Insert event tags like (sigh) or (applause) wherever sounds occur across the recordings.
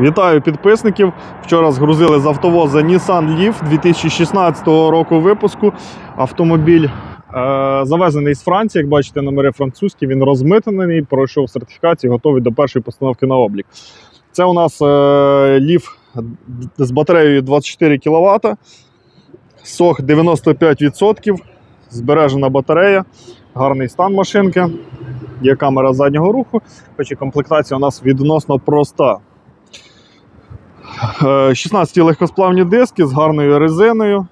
Вітаю підписників. Вчора згрузили з автовоза Nissan Leaf 2016 року випуску. Автомобіль е, завезений з Франції. Як бачите, номери французькі. Він розмитнений, пройшов сертифікацію, готовий до першої постановки на облік. Це у нас е, Leaf з батареєю 24 кВт, сох 95%, збережена батарея, гарний стан машинки. Є камера заднього руху, хоч і комплектація у нас відносно проста. Е, 16 легкосплавні диски з гарною резиною.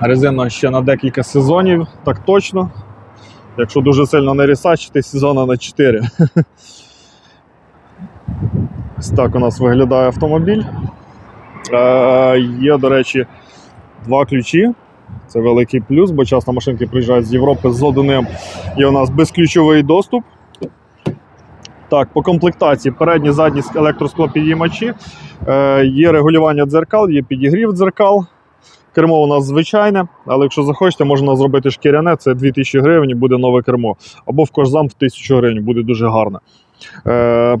Резина ще на декілька сезонів, так точно. Якщо дуже сильно не рісачити, сезона на 4. Ось так у нас виглядає автомобіль. Е, Є, до речі, два ключі. Це великий плюс, бо часто машинки приїжджають з Європи з одним. Є у нас безключовий доступ. Так, по комплектації передні, задні електросклопідіймачі, е, є регулювання дзеркал, є підігрів дзеркал. Кермо у нас звичайне, але якщо захочете, можна зробити шкіряне, це 2000 гривень буде нове кермо. Або в кожзам в 1000 гривень, буде дуже гарне. Е,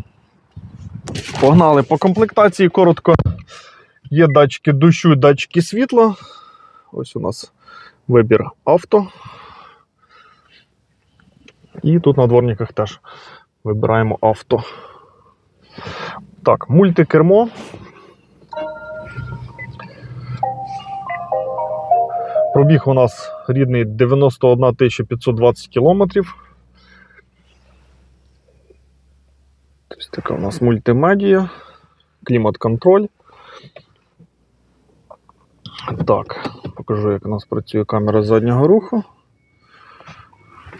погнали по комплектації коротко. Є датчики дощу, датчики світла. Ось у нас вибір авто. І тут на дворниках теж вибираємо авто. Так, мультикермо. Пробіг у нас рідний 91 520 кілометрів. Ось така у нас мультимедія, клімат-контроль. Так, покажу, як у нас працює камера заднього руху.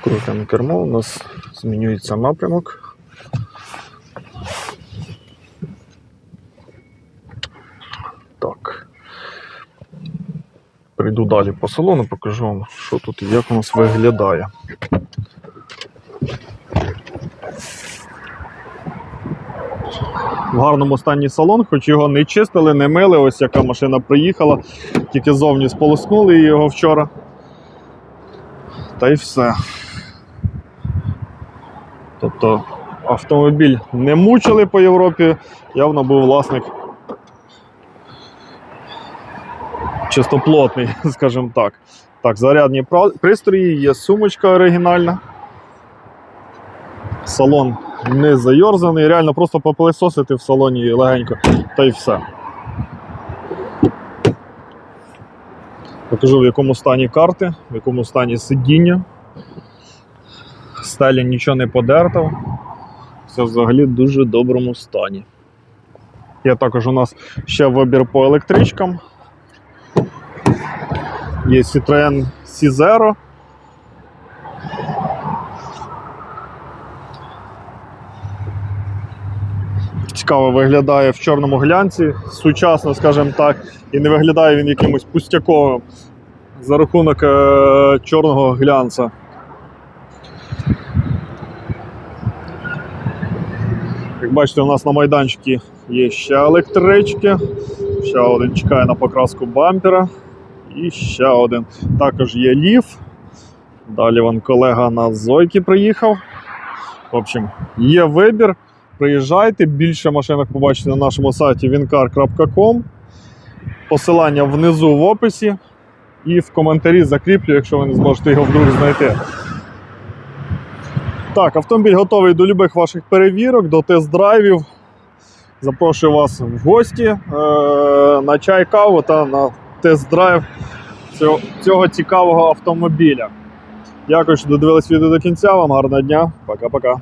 Крутимо кермо, у нас змінюється напрямок. Так. Прийду далі по салону, покажу вам, що тут і як у нас виглядає. В гарному стані салон, хоч його не чистили, не мили. Ось яка машина приїхала, тільки зовні сполоснули його вчора. Та й все. Тобто автомобіль не мучили по Європі, явно був власник чистоплотний, (laughs) скажімо так. Так, зарядні пристрої, є сумочка оригінальна. Салон не зайорзаний, реально просто попилисосити в салоні легенько, та й все. Покажу, в якому стані карти, в якому стані сидіння. Стелі нічого не подерто. Все взагалі в дуже доброму стані. Є також у нас ще вибір по електричкам. Є Citroen C0. Цікаво виглядає в чорному глянці, сучасно, скажімо так, і не виглядає він якимось пустяковим за рахунок е- чорного глянця. Як бачите, у нас на майданчику є ще електрички. Ще один чекає на покраску бампера. І ще один. Також є ліф. Далі вон колега на Зойки приїхав. В общем, є вибір. Приїжджайте, більше машинок побачите на нашому сайті wincar.com. Посилання внизу в описі. І в коментарі закріплю, якщо ви не зможете його вдруг знайти. Так, автомобіль готовий до любих ваших перевірок, до тест-драйвів. Запрошую вас в гості е- на чай каву та на тест-драйв цього, цього цікавого автомобіля. Дякую, що додивились відео до кінця. Вам гарного дня. Пока-пока.